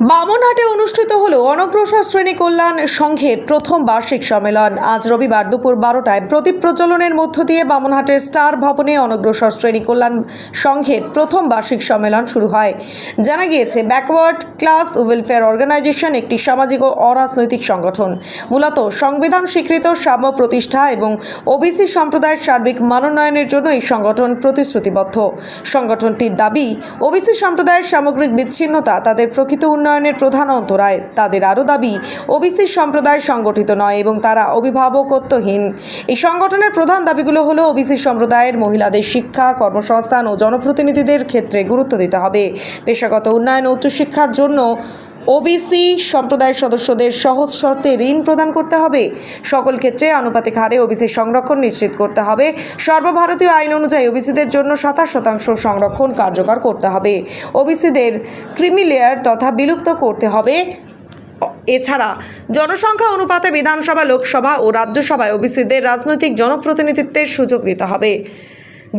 বামনহাটে অনুষ্ঠিত হল অনগ্রসর শ্রেণি কল্যাণ সংঘের প্রথম বার্ষিক সম্মেলন। আজ রবিবার দুপুর বারোটায় প্রদীপ প্রচলনের মধ্য দিয়ে বামনহাটের স্টার ভবনে অনগ্রসর শ্রেণি কল্যাণ সংঘের প্রথম বার্ষিক সম্মেলন শুরু হয়। জানা গিয়েছে, ব্যাকওয়ার্ড ক্লাস ওয়েলফেয়ার অর্গানাইজেশন একটি সামাজিক ও অরাজনৈতিক সংগঠন। মূলত সংবিধান স্বীকৃত সাম্য প্রতিষ্ঠা এবং ওবিসি সম্প্রদায়ের সার্বিক মানোন্নয়নের জন্য এই সংগঠন প্রতিশ্রুতিবদ্ধ। সংগঠনটির দাবি, ওবিসি সম্প্রদায়ের সামগ্রিক বিচ্ছিন্নতা তাদের প্রকৃত উন্নয়নের প্রধান অন্তরায়। তাদের আরও দাবি, ওবিসি সম্প্রদায় সংগঠিত নয় এবং তারা অভিভাবকত্বহীন। এই সংগঠনের প্রধান দাবিগুলো হলো ওবিসি সম্প্রদায়ের মহিলাদের শিক্ষা, কর্মসংস্থান ও জনপ্রতিনিধিদের ক্ষেত্রে গুরুত্ব দিতে হবে। পেশাগত উন্নয়ন ও উচ্চশিক্ষার জন্য ওবিসি সম্প্রদায়ের সদস্যদের সহজ শর্তে ঋণ প্রদান করতে হবে। সকল ক্ষেত্রে আনুপাতিক হারে ওবিসি সংরক্ষণ নিশ্চিত করতে হবে। সর্বভারতীয় আইন অনুযায়ী ওবিসিদের জন্য সাতাশ শতাংশ সংরক্ষণ কার্যকর করতে হবে। ওবিসিদের ক্রিমিলেয়ার তথা বিলুপ্ত করতে হবে। এছাড়া জনসংখ্যা অনুপাতে বিধানসভা, লোকসভা ও রাজ্যসভায় ওবিসিদের রাজনৈতিক জনপ্রতিনিধিত্বের সুযোগ দিতে হবে।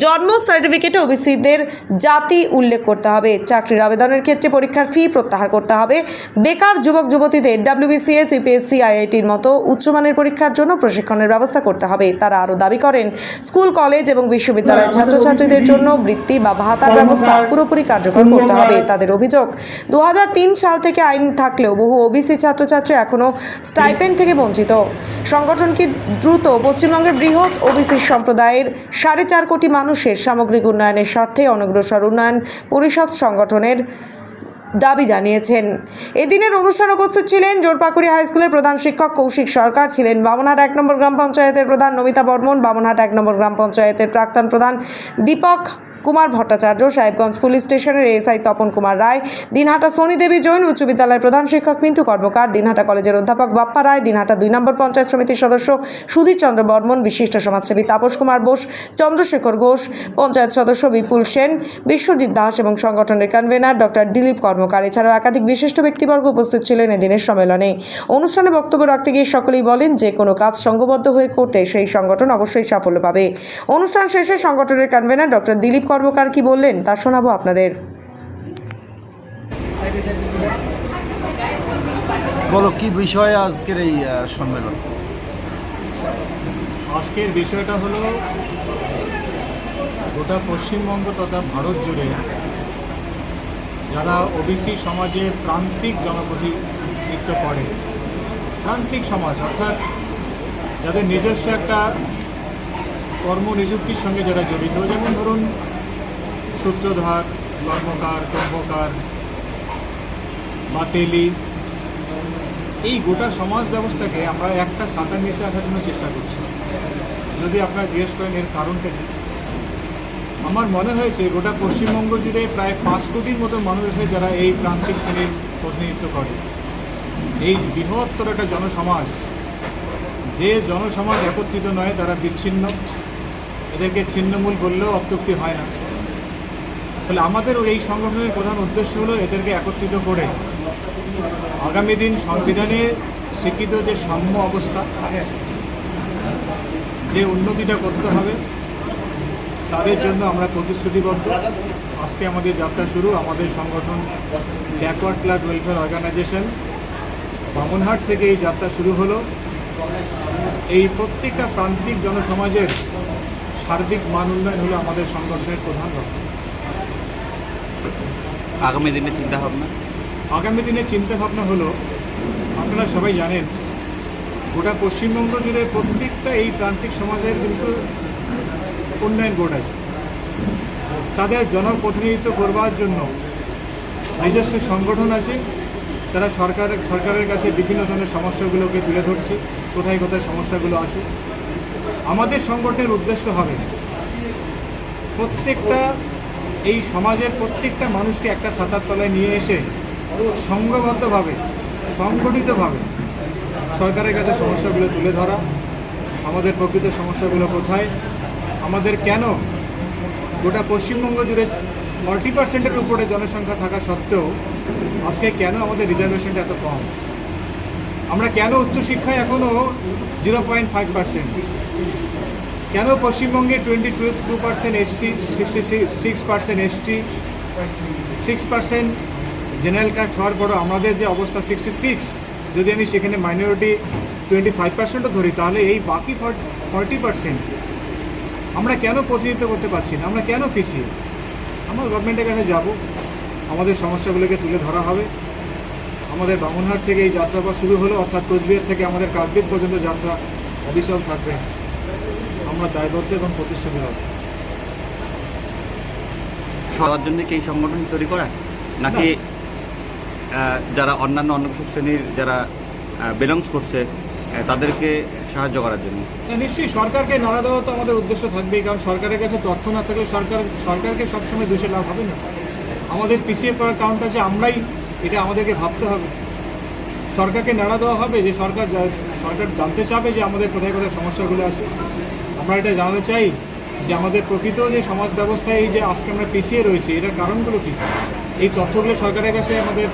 জন্ম সার্টিফিকেটে ওবিসিদের জাতি উল্লেখ করতে হবে। চাকরির আবেদনের ক্ষেত্রে পরীক্ষার ফি প্রত্যাহার করতে হবে। বেকার যুবক যুবতীদের ডাব্লিউবিসিএস ইপিএসসি আইআইটির মতো উচ্চমানের পরীক্ষার জন্য প্রশিক্ষণের ব্যবস্থা করতে হবে। তারা আরও দাবি করেন স্কুল কলেজ এবং বিশ্ববিদ্যালয়ের ছাত্রছাত্রীদের জন্য বৃত্তি বা ভাতার ব্যবস্থা পুরোপুরি কার্যকর করতে হবে। তাদের অভিযোগ দু হাজার তিন সাল থেকে আইন থাকলেও বহু ওবিসি ছাত্রছাত্রী এখনও স্টাইপেন্ড থেকে বঞ্চিত। সংগঠনটি দ্রুত পশ্চিমবঙ্গের বৃহৎ ওবিসি সম্প্রদায়ের সাড়ে চার কোটি মানুষের সামগ্রিক উন্নয়নের স্বার্থে অনগ্রসর উন্নয়ন পরিষদ সংগঠনের দাবি জানিয়েছেন। এদিনের অনুষ্ঠান উপস্থিত ছিলেন জোরপাকুড়ি হাইস্কুলের প্রধান শিক্ষক কৌশিক সরকার, ছিলেন বামনহাট এক নম্বর গ্রাম পঞ্চায়েতের প্রধান নমিতা বর্মন, বামনহাট এক নম্বর গ্রাম পঞ্চায়েতের প্রাক্তন প্রধান দীপক কুমার ভট্টাচার্য, সাহেবগঞ্জ পুলিশ স্টেশনের এসআই তপন কুমার রায়, দিনহাটা দেবী জৈন উচ্চ বিদ্যালয়ের প্রধান শিক্ষক মিন্টু কর্মকার, দিনহাটা কলেজের অধ্যাপক বাপ্পা রায়, দিনহাটা দুই নম্বর পঞ্চায়েত সমিতির সদস্য সুধীর চন্দ্র বর্মন, বিশিষ্ট সমাজসেবী তাপস কুমার বোস, চন্দ্রশেখর ঘোষ, পঞ্চায়েত সদস্য বিপুল সেন, বিশ্বজিৎ দাস এবং সংগঠনের কনভেনার ডক্টর দিলীপ কর্মকার। এছাড়াও একাধিক বিশিষ্ট ব্যক্তিবর্গ উপস্থিত ছিলেন এদিনের সম্মেলনে। অনুষ্ঠানে বক্তব্য রাখতে গিয়ে সকলেই বলেন, যে কোনো কাজ সংঘবদ্ধ হয়ে করতে সেই সংগঠন অবশ্যই সাফল্য পাবে। অনুষ্ঠান শেষে সংগঠনের কনভেনার ডক্টর দিলীপ কর্মকার কি বললেন তা শোনাবো আপনাদের। বলো কি বিষয়ে আজকের এই সম্মেলন? আজকের বিষয়টা হলো গোটা পশ্চিমবঙ্গ তথা ভারত জুড়ে যারা ওবিসি সমাজের প্রান্তিক জনপ্রতিনিধিত্ব করে প্রান্তিক সমাজ অর্থাৎ যাদের নিজস্ব একটা কর্মনিযুক্তির সঙ্গে যারা জড়িত যেমন ধরুন সূত্রধার, কর্মকার কর্মকার বা তেলি এই গোটা সমাজ ব্যবস্থাকে আমরা একটা সাঁতার নিচে আসার জন্য চেষ্টা করছি। যদি আপনারা জিজ্ঞেস করেন এর কারণটা কি? আমার মনে হয়েছে গোটা পশ্চিমবঙ্গ জুড়ে প্রায় পাঁচ কোটির মতো মানুষ আছে যারা এই প্রান্তিক শ্রেণির প্রতিনিধিত্ব করে। এই বৃহত্তর একটা জনসমাজ, যে জনসমাজ একত্রিত নয়, তারা বিচ্ছিন্ন। এদেরকে ছিন্নমূল বললেও অত্যুক্তি হয় না। ফলে আমাদের এই সংগঠনের প্রধান উদ্দেশ্য হলো এদেরকে একত্রিত করে আগামী দিন সংবিধানে স্বীকৃত যে সাম্য অবস্থা, যে উন্নতিটা করতে হবে, তাদের জন্য আমরা প্রতিশ্রুতিবদ্ধ। আজকে আমাদের যাত্রা শুরু, আমাদের সংগঠন backward class welfare organisation Bamanhat থেকে এই যাত্রা শুরু হলো। এই প্রত্যেকটা প্রান্তিক জনসমাজের সার্বিক মান উন্নয়ন হলো আমাদের সংগঠনের প্রধান লক্ষ্য আগামী দিনে চিন্তা ভাবনা? আগামী দিনে চিন্তা ভাবনা হলো, আপনারা সবাই জানেন, গোটা পশ্চিমবঙ্গ জুড়ে প্রত্যেকটা এই প্রান্তিক সমাজের কিন্তু উন্নয়ন বোর্ড আছে। তাদের জনপ্রতিনিধিত্ব করবার জন্য নিজস্ব সংগঠন আছে। তারা সরকার, সরকারের কাছে বিভিন্ন ধরনের সমস্যাগুলোকে তুলে ধরছে, কোথায় কোথায় সমস্যাগুলো আছে। আমাদের সংগঠনের উদ্দেশ্য হবে প্রত্যেকটা এই সমাজের প্রত্যেকটা মানুষকে একটা ছাতার তলায় নিয়ে এসে সংঘবদ্ধভাবে সংগঠিতভাবে সরকারের কাছে সমস্যাগুলো তুলে ধরা। আমাদের প্রকৃত সমস্যাগুলো কোথায়? আমাদের কেন গোটা পশ্চিমবঙ্গ জুড়ে ফর্টি পার্সেন্টের উপরে জনসংখ্যা থাকা সত্ত্বেও আজকে কেন আমাদের রিজার্ভেশনটা এত কম? আমরা কেন উচ্চশিক্ষায় এখনও জিরো পয়েন্ট ফাইভ পার্সেন্ট কেন পশ্চিমবঙ্গে twenty two two percent SC sixty six percent ST six percent general caste হওয়ার পরও আমাদের যে অবস্থা সিক্সটি সিক্স যদি আমি সেখানে মাইনরিটি টোয়েন্টি ফাইভ পার্সেন্টও ধরি, তাহলে এই বাকি ফর্টি পার্সেন্ট আমরা কেন প্রতিনিধিত্ব করতে পারছি না? আমরা কেন পিছিয়ে? আমরা গভর্নমেন্টের কাছে যাব। আমাদের সমস্যাগুলোকে তুলে ধরা হবে। আমাদের বামনহাট থেকে এই যাত্রাপথ শুরু হলো, অর্থাৎ কোচবিহার থেকে আমাদের কাকদ্বীপ পর্যন্ত যাত্রা অবিচল থাকবে। আমরা দায়বদ্ধ এবং প্রতিশ্রুতি হবে সবার জন্য কি এই সংগঠন তৈরি করা? নাকি যারা অন্যান্য অন্নপ্রসন্ন শ্রেণির যারা বিলংস করছে তাদেরকে সাহায্য করার জন্য? নিশ্চয়ই সরকারকে নাড়া দেওয়া তো আমাদের উদ্দেশ্য থাকবেই কারণ সরকারের কাছে তথ্য না থাকলে সরকার সরকারকে সবসময় দোষে লাভ হবে না। আমাদের পিছিয়ে পড়ার কারণটা যে আমরাই এটা আমাদেরকে ভাবতে হবে। সরকারকে নাড়া দেওয়া হবে যে সরকার সরকার জানতে চাবে যে আমাদের কোথায় কোথায় সমস্যাগুলো আছে। আমরা এটা জানাতে চাই যে আমাদের প্রকৃত যে সমাজ ব্যবস্থায় এই যে আজকে আমরা পিছিয়ে রয়েছি, এটার কারণগুলো কী? এই তথ্যগুলো সরকারের কাছে আমাদের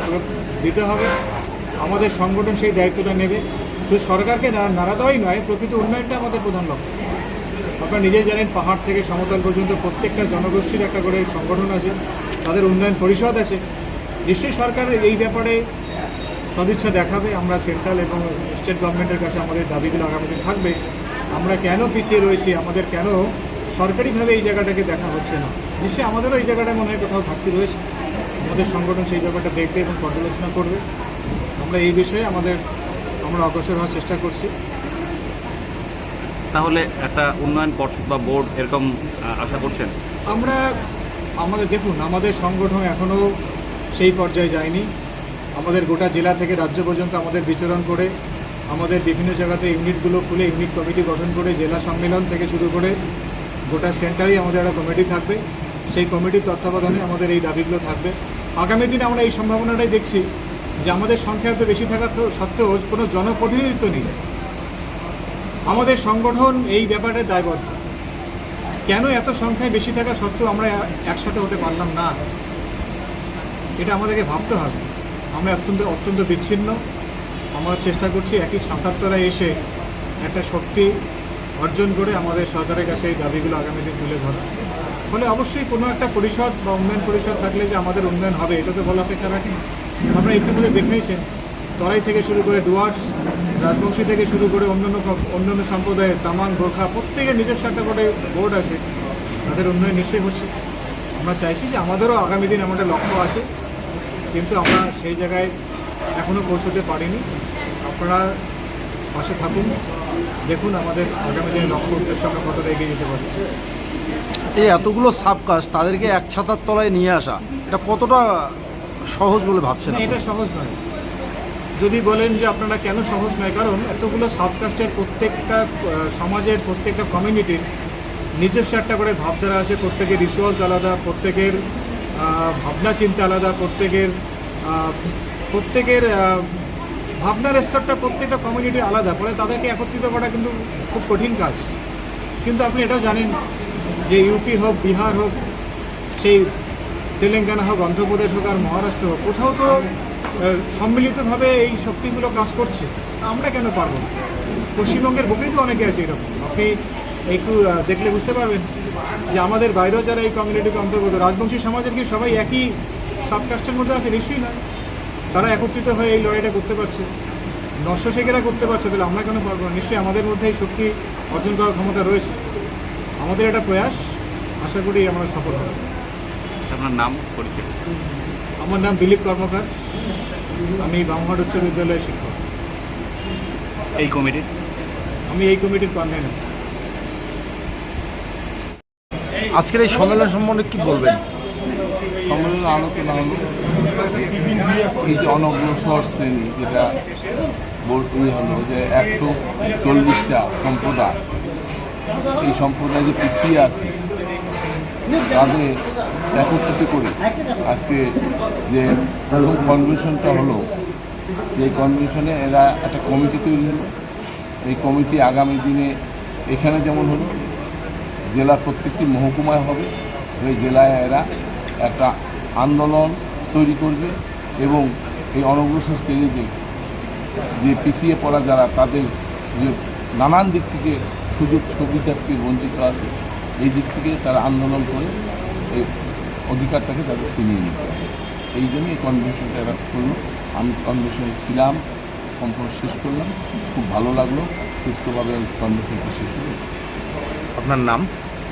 দিতে হবে। আমাদের সংগঠন সেই দায়িত্বটা নেবে। শুধু সরকারকে নাড়া দেওয়াই নয়, প্রকৃত উন্নয়নটা আমাদের প্রধান লক্ষ্য। আপনারা নিজেই জানেন, পাহাড় থেকে সমতল পর্যন্ত প্রত্যেকটা জনগোষ্ঠীর একটা করে সংগঠন আছে, তাদের উন্নয়ন পরিষদ আছে। নিশ্চয়ই সরকার এই ব্যাপারে সদিচ্ছা দেখাবে আমরা সেন্ট্রাল এবং স্টেট গভর্নমেন্টের কাছে আমাদের দাবিগুলো আগামীতে থাকবে। আমরা কেন পিছিয়ে রয়েছি আমাদের কেন সরকারিভাবে এই জায়গাটাকে দেখা হচ্ছে না? নিশ্চয়ই আমাদেরও এই জায়গাটায় মনে হয় কোথাও ঘাটতি রয়েছে। আমাদের সংগঠন সেই ব্যাপারটা দেখবে এবং পর্যালোচনা করবে। আমরা এই বিষয়ে আমাদের আমরা অগ্রসর হওয়ার চেষ্টা করছি। তাহলে একটা উন্নয়ন পর্ষদ বা বোর্ড এরকম আশা করছেন? আমরা আমাদের দেখুন আমাদের সংগঠন এখনও সেই পর্যায়ে যায়নি। আমাদের গোটা জেলা থেকে রাজ্য পর্যন্ত আমাদের বিচরণ করে, আমাদের বিভিন্ন জায়গাতে ইউনিটগুলো খুলে ইউনিট কমিটি গঠন করে, জেলা সম্মেলন থেকে শুরু করে গোটা সেন্টারেই আমাদের একটা কমিটি থাকবে। সেই কমিটির তত্ত্বাবধানে আমাদের এই দাবিগুলো থাকবে। আগামী দিনে আমরা এই সম্ভাবনাটাই দেখছি যে আমাদের সংখ্যা এত বেশি থাকার তো সত্ত্বেও কোনো জনপ্রতিনিধিত্ব নেই। আমাদের সংগঠন এই ব্যাপারে দায়বদ্ধ। কেন এত সংখ্যায় বেশি থাকা সত্ত্বেও আমরা একসাথে হতে পারলাম না? এটা আমাদেরকে ভাবতে হবে। আমরা অত্যন্ত অত্যন্ত বিচ্ছিন্ন। আমরা চেষ্টা করছি একই সাঁতারতলায় এসে একটা শক্তি অর্জন করে আমাদের সরকারের কাছে এই দাবিগুলো আগামী দিন তুলে ধরা। ফলে অবশ্যই কোনো একটা পরিষদ বা উন্নয়ন পরিষদ থাকলে যে আমাদের উন্নয়ন হবে, এটা তো বলা অপেক্ষা রাখি। আপনারা ইতিমধ্যে দেখেইছেন তরাই থেকে শুরু করে ডুয়ার্স, রাজবংশী থেকে শুরু করে অন্যান্য অন্যান্য সম্প্রদায়ের তামাং গোর্খা প্রত্যেকের নিজস্ব একটা করে বোর্ড আছে। তাদের উন্নয়ন নিশ্চয়ই হচ্ছে। আমরা চাইছি যে আমাদেরও আগামী দিন আমাদের লক্ষ্য আছে। কিন্তু আমরা সেই জায়গায় এখনও পৌঁছতে পারিনি। আপনারা পাশে থাকুন। দেখুন আমাদের আগামী দিনের লক্ষ্য উদ্দেশ্যে আমরা কতটা এগিয়ে যেতে পারি। এই এতগুলো সাবকাস্ট তাদেরকে এক ছাতার তলায় নিয়ে আসা এটা কতটা সহজ বলে ভাবছেন এটা সহজ নয়। যদি বলেন যে আপনারা কেন সহজ নয় কারণ এতগুলো সাবকাস্টের প্রত্যেকটা সমাজের প্রত্যেকটা কমিউনিটির নিজস্ব একটা করে ভাবধারা আছে প্রত্যেকের রিচুয়ালস আলাদা প্রত্যেকের ভাবনা চিন্তা আলাদা, প্রত্যেকের প্রত্যেকের ভাবনার স্তরটা প্রত্যেকটা কমিউনিটি আলাদা। ফলে তাদেরকে একত্রিত করা কিন্তু খুব কঠিন কাজ। কিন্তু আপনি এটাও জানেন যে ইউপি হোক, বিহার হোক, সেই তেলেঙ্গানা হোক, অন্ধ্রপ্রদেশ হোক আর মহারাষ্ট্র হোক, কোথাও তো সম্মিলিতভাবে এই শক্তিগুলো কাজ করছে। আমরা কেন পারব না? পশ্চিমবঙ্গের বুকেই তো অনেকে আছে এরকম। আপনি একটু দেখলে বুঝতে পারবেন। যে আমাদের বাইরেও যারা এই কমিউনিটিকে অন্তর্গত রাজবংশী সমাজের কি সবাই একই সাবকাস্টের মধ্যে আছে? নিশ্চয়ই না তারা একত্রিত হয়ে এই লড়াইটা করতে পারছে। নশো শেখেরা করতে পারছে তাহলে আমরা কেন পারব না? নিশ্চয়ই আমাদের মধ্যে এই শক্তি অর্জন করার ক্ষমতা রয়েছে। আমাদের একটা প্রয়াস। আশা করি আমরা সফল হব। আপনার নাম পরিচয় আমার নাম দিলীপ কর্মকার। আমি বামহাট উচ্চ বিদ্যালয়ের শিক্ষক। এই কমিটির আমি এই কমিটির কনভেনার আজকের এই সম্মেলন সম্বন্ধে কি বলবেন? সম্মেলনে আলোচনা হলো এই যে অনগ্রসর শ্রেণি, যেটা বলতে হলো যে একশো চল্লিশটা সম্প্রদায়। এই সম্প্রদায় যে পিছিয়ে আছে, তাদের একত্রিত করে আজকে যে প্রথম কনভেনশনটা হলো, যে কনভেনশনে এরা একটা কমিটি তৈরি হলো। এই কমিটি আগামী দিনে এখানে যেমন হলো জেলার প্রত্যেকটি মহকুমায় হবে। এই জেলায় এরা একটা আন্দোলন তৈরি করবে এবং এই অনগ্রসর শ্রেণীতে যে পিছিয়ে পড়া যারা, তাদের যে নানান দিক থেকে সুযোগ সুবিধা থেকে বঞ্চিত আছে, এই দিক থেকে তারা আন্দোলন করে এই অধিকারটাকে তাদের ছিনিয়ে নিতে হবে। এই জন্য এই কনভেনশনটা এরা করল। আমি কনভেনশনে ছিলাম সম্পূর্ণ শেষ করলাম। খুব ভালো লাগল। সুস্থভাবে কনভেনশনটা শেষ হলো। আপনার নাম?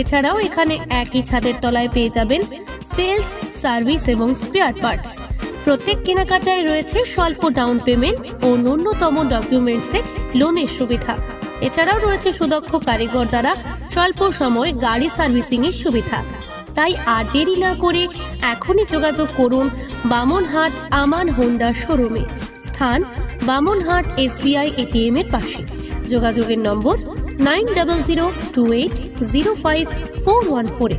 এছাড়াও এখানে একই ছাদের তলায় পেয়ে যাবেন সেলস, সার্ভিস এবং স্পেয়ার পার্টস। প্রত্যেক কেনাকাটায় রয়েছে স্বল্প ডাউন পেমেন্ট ও ন্যূনতম ডকুমেন্টসে লোনের সুবিধা। এছাড়াও রয়েছে সুদক্ষ কারিগর দ্বারা স্বল্প সময়ে গাড়ি সার্ভিসিং এর সুবিধা। তাই আর দেরি না করে এখনই যোগাযোগ করুন বামনহাট আমান হোন্ডা শোরুমে। স্থান বামনহাট এসবিআই এটিএম এর পাশে। যোগাযোগের নম্বর nine double zero two eight zero five four one ফোরে